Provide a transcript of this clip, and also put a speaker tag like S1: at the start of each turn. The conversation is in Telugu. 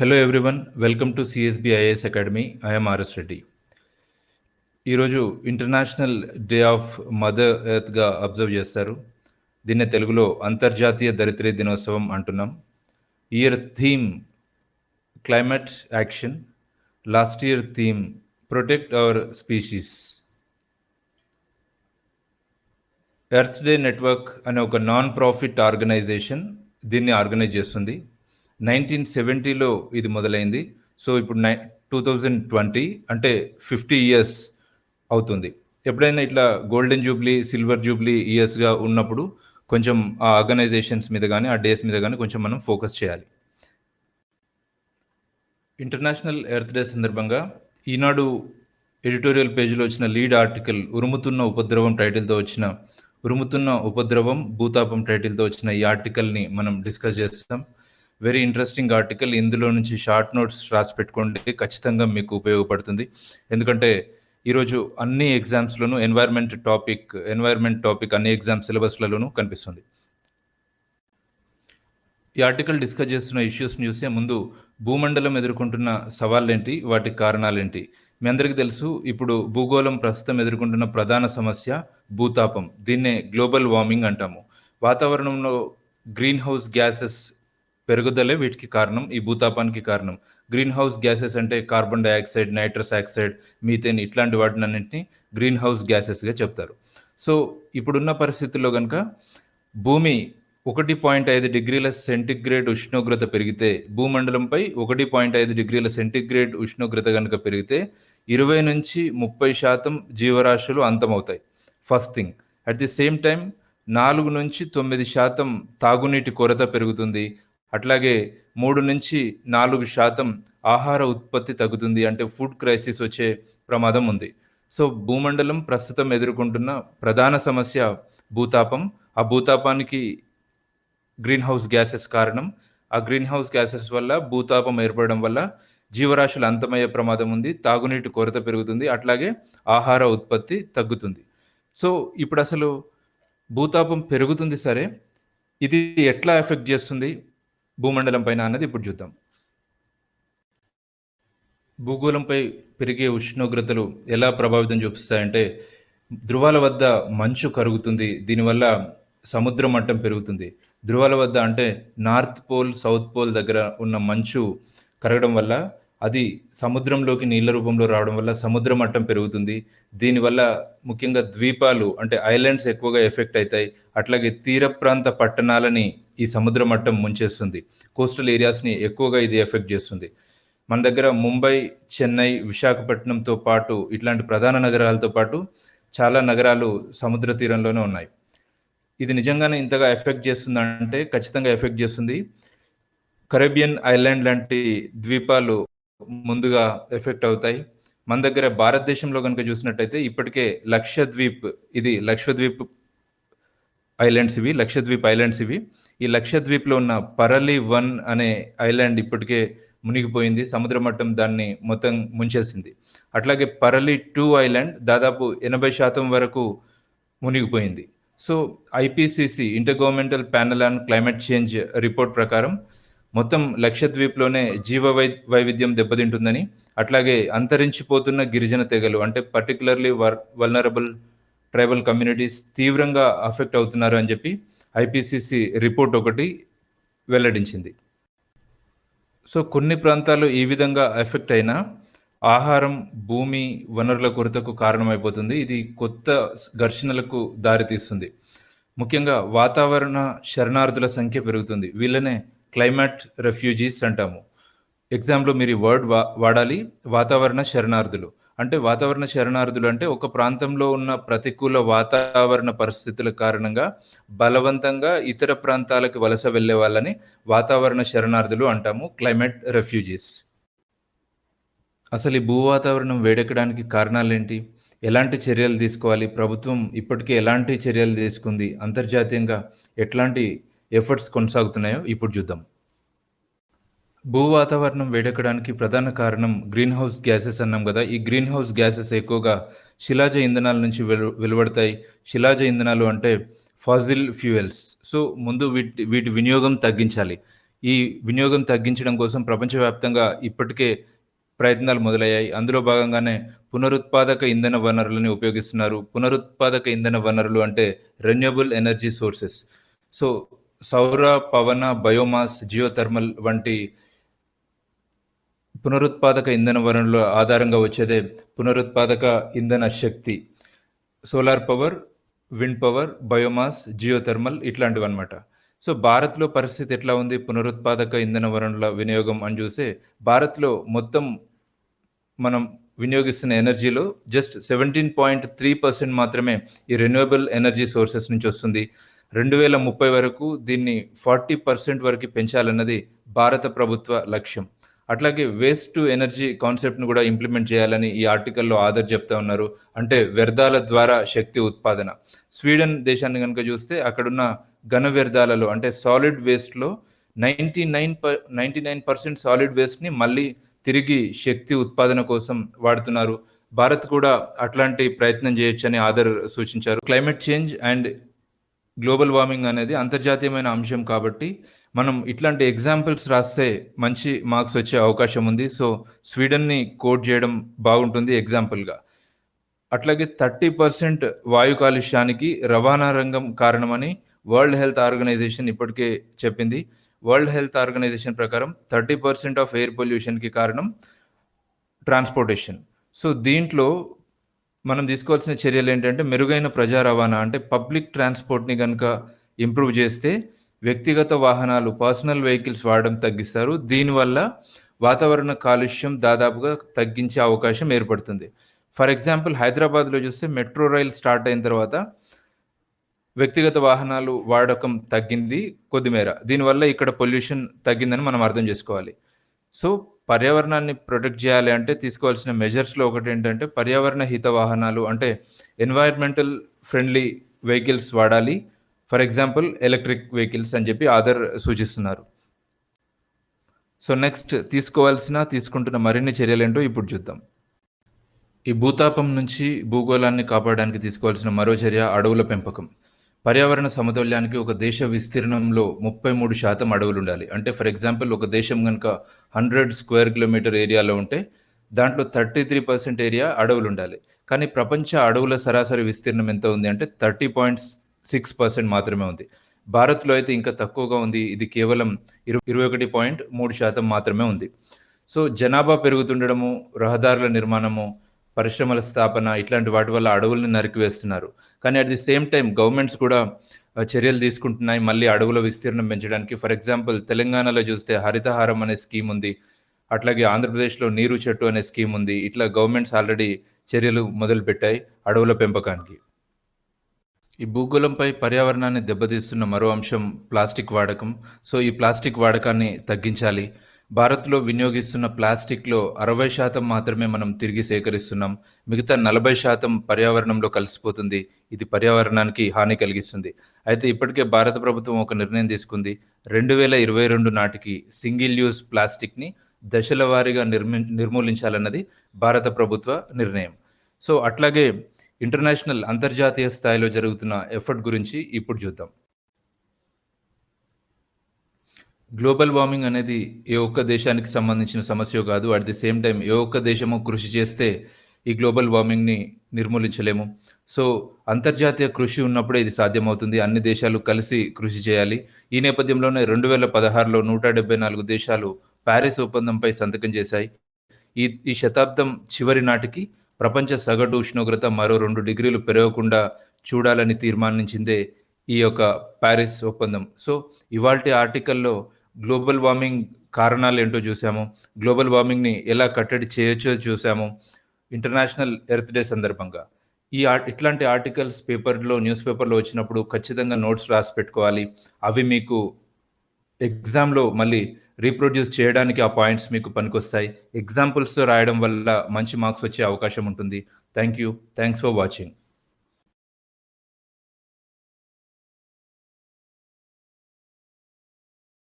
S1: Hello everyone welcome to CSB IAS academy I'm RS Reddy ఈరోజు ఇంటర్నేషనల్ డే ఆఫ్ మదర్ ఎర్త్గా అబ్జర్వ్ చేస్తారు. దీన్నే తెలుగులో అంతర్జాతీయ దరిద్ర దినోత్సవం అంటున్నాం. Year theme climate action last year theme protect our species earth day network అనే ఒక నాన్ ప్రాఫిట్ ఆర్గనైజేషన్ దీన్ని ఆర్గనైజ్ చేస్తుంది. నైన్టీన్ సెవెంటీలో ఇది మొదలైంది. సో ఇప్పుడు నై టూ థౌజండ్ ట్వంటీ అంటే ఫిఫ్టీ ఇయర్స్ అవుతుంది. ఎప్పుడైనా ఇట్లా గోల్డెన్ జూబ్లీ సిల్వర్ జూబ్లీ ఇయర్స్గా ఉన్నప్పుడు కొంచెం ఆ ఆర్గనైజేషన్స్ మీద కానీ ఆ డేస్ మీద కానీ కొంచెం మనం ఫోకస్ చేయాలి. ఇంటర్నేషనల్ ఎర్త్ డే సందర్భంగా ఈనాడు ఎడిటోరియల్ పేజీలో వచ్చిన లీడ్ ఆర్టికల్ ఉరుముతున్న ఉపద్రవం టైటిల్తో వచ్చిన ఉరుముతున్న ఉపద్రవం భూతాపం టైటిల్తో వచ్చిన ఈ ఆర్టికల్ని మనం డిస్కస్ చేస్తాం. వెరీ ఇంట్రెస్టింగ్ ఆర్టికల్ ఇందులో నుంచి షార్ట్ నోట్స్ రాసి పెట్టుకోండి. ఖచ్చితంగా మీకు ఉపయోగపడుతుంది. ఎందుకంటే ఈరోజు అన్ని ఎగ్జామ్స్లోనూ ఎన్వైర్న్మెంట్ టాపిక్ ఎన్వైర్న్మెంట్ టాపిక్ అన్ని ఎగ్జామ్ సిలబస్లలోనూ కనిపిస్తుంది. ఈ ఆర్టికల్ డిస్కస్ చేస్తున్న ఇష్యూస్ని చూసే ముందు భూమండలం ఎదుర్కొంటున్న సవాళ్ళేంటి? వాటి కారణాలేంటి? మీ అందరికీ తెలుసు ఇప్పుడు భూగోళం ప్రస్తుతం ఎదుర్కొంటున్న ప్రధాన సమస్య భూతాపం. దీన్నే గ్లోబల్ వార్మింగ్ అంటాము. వాతావరణంలో గ్రీన్ హౌస్ గ్యాసెస్ పెరుగుదలే వీటికి కారణం ఈ భూతాపానికి కారణం. గ్రీన్ హౌస్ గ్యాసెస్ అంటే carbon dioxide nitrous oxide methane ఇట్లాంటి వాటినన్నింటినీ గ్రీన్ హౌస్ గ్యాసెస్గా చెప్తారు. సో ఇప్పుడున్న పరిస్థితుల్లో కనుక భూమి ఒకటి పాయింట్ ఐదు డిగ్రీల సెంటిగ్రేడ్ ఉష్ణోగ్రత పెరిగితే భూమండలంపై ఒకటి పాయింట్ ఐదు డిగ్రీల సెంటిగ్రేడ్ ఉష్ణోగ్రత కనుక పెరిగితే ఇరవై నుంచి ముప్పై శాతం జీవరాశులు అంతమవుతాయి. First thing. At the same time నాలుగు నుంచి తొమ్మిది శాతం తాగునీటి కొరత పెరుగుతుంది. అట్లాగే మూడు నుంచి నాలుగు శాతం ఆహార ఉత్పత్తి తగ్గుతుంది అంటే ఫుడ్ క్రైసిస్ వచ్చే ప్రమాదం ఉంది. సో భూమండలం ప్రస్తుతం ఎదుర్కొంటున్న ప్రధాన సమస్య భూతాపం. ఆ భూతాపానికి గ్రీన్ హౌస్ గ్యాసెస్ కారణం. ఆ గ్రీన్ హౌస్ గ్యాసెస్ వల్ల భూతాపం ఏర్పడడం వల్ల జీవరాశులు అంతమయ్యే ప్రమాదం ఉంది. తాగునీటి కొరత పెరుగుతుంది. అట్లాగే ఆహార ఉత్పత్తి తగ్గుతుంది. సో ఇప్పుడు అసలు భూతాపం పెరుగుతుంది సరే. ఇది ఎట్లా ఎఫెక్ట్ చేస్తుంది? భూమండలం పైన అన్నది ఇప్పుడు చూద్దాం. భూగోళంపై పెరిగే ఉష్ణోగ్రతలు ఎలా ప్రభావితం చూపిస్తాయంటే ధృవాల వద్ద మంచు కరుగుతుంది దీనివల్ల సముద్ర మట్టం పెరుగుతుంది. ధృవాల వద్ద అంటే నార్త్ పోల్ సౌత్ పోల్ దగ్గర ఉన్న మంచు కరగడం వల్ల అది సముద్రంలోకి నీళ్ళ రూపంలో రావడం వల్ల సముద్ర మట్టం పెరుగుతుంది. దీనివల్ల ముఖ్యంగా ద్వీపాలు అంటే ఐలాండ్స్ ఎక్కువగా ఎఫెక్ట్ అవుతాయి. అట్లాగే తీర ప్రాంత పట్టణాలని ఈ సముద్ర మట్టం ముంచేస్తుంది. కోస్టల్ ఏరియాస్ని ఎక్కువగా ఇది ఎఫెక్ట్ చేస్తుంది. మన దగ్గర ముంబై చెన్నై విశాఖపట్నంతో పాటు ఇట్లాంటి ప్రధాన నగరాలతో పాటు చాలా నగరాలు సముద్ర తీరంలోనే ఉన్నాయి. ఇది నిజంగానే ఇంతగా ఎఫెక్ట్ చేస్తుందంటే ఖచ్చితంగా ఎఫెక్ట్ చేస్తుంది. కరేబియన్ ఐలాండ్ లాంటి ద్వీపాలు ముందుగా ఎఫెక్ట్ అవుతాయి. మన దగ్గర భారతదేశంలో కనుక చూసినట్టయితే ఇప్పటికే లక్షద్వీప్ ఇది లక్షద్వీప్ ఐలాండ్స్ ఇవి లక్షద్వీప్ ఐలాండ్స్ ఇవి. ఈ లక్షద్వీప్లో ఉన్న పరలి వన్ అనే ఐలాండ్ ఇప్పటికే మునిగిపోయింది. సముద్ర మట్టం దాన్ని మొత్తం ముంచేసింది. అట్లాగే పరలి టూ ఐలాండ్ దాదాపు ఎనభై శాతం వరకు మునిగిపోయింది. So IPCC intergovernmental panel on climate change report ప్రకారం మొత్తం లక్షద్వీప్లోనే జీవ వై వైవిధ్యం దెబ్బతింటుందని అట్లాగే అంతరించిపోతున్న గిరిజన తెగలు అంటే పర్టికులర్లీ వర్ వల్నరబుల్ ట్రైబల్ కమ్యూనిటీస్ తీవ్రంగా అఫెక్ట్ అవుతున్నారు అని చెప్పి ఐపీసీసీ రిపోర్ట్ ఒకటి వెల్లడించింది. సో కొన్ని ప్రాంతాలు ఈ విధంగా ఎఫెక్ట్ అయినా ఆహారం భూమి వనరుల కొరతకు కారణమైపోతుంది. ఇది కొత్త ఘర్షణలకు దారితీస్తుంది. ముఖ్యంగా వాతావరణ శరణార్థుల సంఖ్య పెరుగుతుంది. వీళ్ళనే క్లైమేట్ రెఫ్యూజీస్ అంటాము. ఎగ్జామ్లో మీరు ఈ వర్డ్ వా వాడాలి. వాతావరణ శరణార్థులు. అంటే వాతావరణ శరణార్థులు అంటే ఒక ప్రాంతంలో ఉన్న ప్రతికూల వాతావరణ పరిస్థితుల కారణంగా బలవంతంగా ఇతర ప్రాంతాలకు వలస వెళ్ళే వాళ్ళని వాతావరణ శరణార్థులు అంటాము క్లైమేట్ రెఫ్యూజీస్. అసలు ఈ భూ వాతావరణం వేడెక్కడానికి కారణాలేంటి? ఎలాంటి చర్యలు తీసుకోవాలి? ప్రభుత్వం ఇప్పటికే ఎలాంటి చర్యలు తీసుకుంది? అంతర్జాతీయంగా ఎట్లాంటి ఎఫర్ట్స్ కొనసాగుతున్నాయో ఇప్పుడు చూద్దాం. భూ వాతావరణం వేడెక్కడానికి ప్రధాన కారణం గ్రీన్ హౌస్ గ్యాసెస్ అన్నాం కదా. ఈ గ్రీన్ హౌస్ గ్యాసెస్ ఎక్కువగా శిలాజ ఇంధనాల నుంచి వెలు వెలువడతాయి. శిలాజ ఇంధనాలు అంటే ఫాజిల్ ఫ్యూయల్స్. సో ముందు వీటి వీటి వినియోగం తగ్గించాలి. ఈ వినియోగం తగ్గించడం కోసం ప్రపంచవ్యాప్తంగా ఇప్పటికే ప్రయత్నాలు మొదలయ్యాయి. అందులో భాగంగానే పునరుత్పాదక ఇంధన వనరులని ఉపయోగిస్తున్నారు. పునరుత్పాదక ఇంధన వనరులు అంటే రెన్యూబుల్ ఎనర్జీ సోర్సెస్ సో సౌర పవన బయోమాస్ జియోథర్మల్ వంటి పునరుత్పాదక ఇంధన వనరుల ఆధారంగా వచ్చేదే పునరుత్పాదక ఇంధన శక్తి. Solar power wind power biomass geothermal ఇట్లాంటివి అనమాట సో భారత్లో పరిస్థితి ఎట్లా ఉంది? పునరుత్పాదక ఇంధన వనరుల వినియోగం అని చూస్తే భారత్లో మొత్తం మనం వినియోగిస్తున్న ఎనర్జీలో just seventeen point three percent మాత్రమే ఈ రెన్యూవబుల్ ఎనర్జీ సోర్సెస్ నుంచి వస్తుంది. రెండు వేల ముప్పై వరకు దీన్ని ఫార్టీ పర్సెంట్ వరకు పెంచాలన్నది భారత ప్రభుత్వ లక్ష్యం. అట్లాగే వేస్ట్ టు ఎనర్జీ కాన్సెప్ట్ను కూడా ఇంప్లిమెంట్ చేయాలని ఈ ఆర్టికల్లో ఆధార్ చెప్తా ఉన్నారు. అంటే వ్యర్థాల ద్వారా శక్తి ఉత్పాదన. స్వీడన్ దేశాన్ని కనుక చూస్తే అక్కడున్న ఘన వ్యర్థాలలో అంటే solid వేస్ట్లో ninety nine per ninety nine percent solid వేస్ట్ని మళ్ళీ తిరిగి శక్తి ఉత్పాదన కోసం వాడుతున్నారు. భారత్ కూడా అట్లాంటి ప్రయత్నం చేయొచ్చని ఆధార్ సూచించారు. Climate change and global warming అనేది అంతర్జాతీయమైన అంశం కాబట్టి మనం ఇట్లాంటి ఎగ్జాంపుల్స్ రాస్తే మంచి మార్క్స్ వచ్చే అవకాశం ఉంది. సో స్వీడన్ని కోట్ చేయడం బాగుంటుంది ఎగ్జాంపుల్గా అట్లాగే థర్టీ పర్సెంట్ వాయు కాలుష్యానికి రవాణా రంగం కారణమని వరల్డ్ హెల్త్ ఆర్గనైజేషన్ ఇప్పటికే చెప్పింది. వరల్డ్ హెల్త్ ఆర్గనైజేషన్ ప్రకారం థర్టీ పర్సెంట్ ఆఫ్ ఎయిర్ పొల్యూషన్కి కారణం ట్రాన్స్పోర్టేషన్ సో దీంట్లో మనం తీసుకోవాల్సిన చర్యలు ఏంటంటే మెరుగైన ప్రజా రవాణా అంటే పబ్లిక్ ట్రాన్స్పోర్ట్ని కనుక ఇంప్రూవ్ చేస్తే వ్యక్తిగత వాహనాలు పర్సనల్ వెహికల్స్ వాడడం తగ్గిస్తారు. దీనివల్ల వాతావరణ కాలుష్యం దాదాపుగా తగ్గించే అవకాశం ఏర్పడుతుంది. ఫర్ ఎగ్జాంపుల్ హైదరాబాద్లో చూస్తే మెట్రో రైల్ స్టార్ట్ అయిన తర్వాత వ్యక్తిగత వాహనాలు వాడకం తగ్గింది కొద్దిమేర. దీనివల్ల ఇక్కడ పొల్యూషన్ తగ్గిందని మనం అర్థం చేసుకోవాలి. సో పర్యావరణాన్ని ప్రొటెక్ట్ చేయాలి అంటే తీసుకోవాల్సిన మెజర్స్లో ఒకటి ఏంటంటే పర్యావరణ హిత వాహనాలు అంటే ఎన్వైర్మెంటల్ ఫ్రెండ్లీ వెహికల్స్ వాడాలి. ఫర్ ఎగ్జాంపుల్ ఎలక్ట్రిక్ వెహికల్స్ అని చెప్పి ఆధార్ సూచిస్తున్నారు. సో నెక్స్ట్ తీసుకోవాల్సిన తీసుకుంటున్న మరిన్ని చర్యలు ఏంటో ఇప్పుడు చూద్దాం. ఈ భూతాపం నుంచి భూగోళాన్ని కాపాడడానికి తీసుకోవాల్సిన మరో చర్య అడవుల పెంపకం. పర్యావరణ సమతౌల్యానికి ఒక దేశ విస్తీర్ణంలో ముప్పై మూడు శాతం అడవులు ఉండాలి. అంటే ఫర్ ఎగ్జాంపుల్ ఒక దేశం కనుక హండ్రెడ్ స్క్వేర్ కిలోమీటర్ ఏరియాలో ఉంటే దాంట్లో థర్టీ త్రీ పర్సెంట్ ఏరియా అడవులు ఉండాలి. కానీ ప్రపంచ అడవుల సరాసరి విస్తీర్ణం ఎంత ఉంది అంటే థర్టీ పాయింట్స్ సిక్స్ పర్సెంట్ మాత్రమే ఉంది. భారత్లో అయితే ఇంకా తక్కువగా ఉంది. ఇది కేవలం ఇరు ఇరవై ఒకటి పాయింట్ మూడు శాతం మాత్రమే ఉంది. సో జనాభా పెరుగుతుండడము రహదారుల నిర్మాణము పరిశ్రమల స్థాపన ఇట్లాంటి వాటి వల్ల అడవుల్ని నరికివేస్తున్నారు. కానీ at the same time governments కూడా చర్యలు తీసుకుంటున్నాయి. మళ్ళీ అడవుల విస్తీర్ణం పెంచడానికి. ఫర్ ఎగ్జాంపుల్ తెలంగాణలో చూస్తే హరితహారం అనే స్కీమ్ ఉంది. అట్లాగే ఆంధ్రప్రదేశ్లో నీరు చెట్టు అనే స్కీమ్ ఉంది. ఇట్లా గవర్నమెంట్స్ ఆల్రెడీ చర్యలు మొదలుపెట్టాయి అడవుల పెంపకానికి. ఈ భూగోళంపై పర్యావరణాన్ని దెబ్బతీస్తున్న మరో అంశం ప్లాస్టిక్ వాడకం. సో ఈ ప్లాస్టిక్ వాడకాన్ని తగ్గించాలి. భారత్లో వినియోగిస్తున్న ప్లాస్టిక్లో అరవై శాతం మాత్రమే మనం తిరిగి సేకరిస్తున్నాం. మిగతా నలభై శాతం పర్యావరణంలో కలిసిపోతుంది. ఇది పర్యావరణానికి హాని కలిగిస్తుంది. అయితే ఇప్పటికే భారత ప్రభుత్వం ఒక నిర్ణయం తీసుకుంది. రెండు వేల ఇరవై రెండు నాటికి సింగిల్ యూజ్ ప్లాస్టిక్ని దశల వారీగా నిర్మి నిర్మూలించాలన్నది భారత ప్రభుత్వ నిర్ణయం. సో అట్లాగే ఇంటర్నేషనల్ అంతర్జాతీయ స్థాయిలో జరుగుతున్న ఎఫర్ట్ గురించి ఇప్పుడు చూద్దాం. గ్లోబల్ వార్మింగ్ అనేది ఏ ఒక్క దేశానికి సంబంధించిన సమస్య కాదు అట్ ది సేమ్ టైం ఏ ఒక్క దేశము కృషి చేస్తే ఈ గ్లోబల్ వార్మింగ్ని నిర్మూలించలేము. సో అంతర్జాతీయ కృషి ఉన్నప్పుడే ఇది సాధ్యమవుతుంది. అన్ని దేశాలు కలిసి కృషి చేయాలి. ఈ నేపథ్యంలోనే రెండు వేల పదహారులో నూట డెబ్బై నాలుగు దేశాలు ప్యారిస్ ఒప్పందంపై సంతకం చేశాయి. ఈ ఈ శతాబ్దం చివరి నాటికి ప్రపంచ సగటు ఉష్ణోగ్రత మరో రెండు డిగ్రీలు పెరగకుండా చూడాలని తీర్మానించిందే ఈ యొక్క ప్యారిస్ ఒప్పందం. సో ఇవాల్టి ఆర్టికల్లో గ్లోబల్ వార్మింగ్ కారణాలు ఏంటో చూసాము గ్లోబల్ వార్మింగ్ని ఎలా కట్టడి చేయొచ్చో చూసాము ఇంటర్నేషనల్ ఎర్త్ డే సందర్భంగా. ఈ ఇట్లాంటి ఆర్టికల్స్ పేపర్లో న్యూస్ పేపర్లో వచ్చినప్పుడు ఖచ్చితంగా నోట్స్ రాసి పెట్టుకోవాలి. అవి మీకు ఎగ్జామ్లో మళ్ళీ రీప్రొడ్యూస్ చేయడానికి ఆ పాయింట్స్ మీకు పనికొస్తాయి. ఎగ్జాంపుల్స్తో రాయడం వల్ల మంచి మార్క్స్ వచ్చే అవకాశం ఉంటుంది. Thank you thanks for watching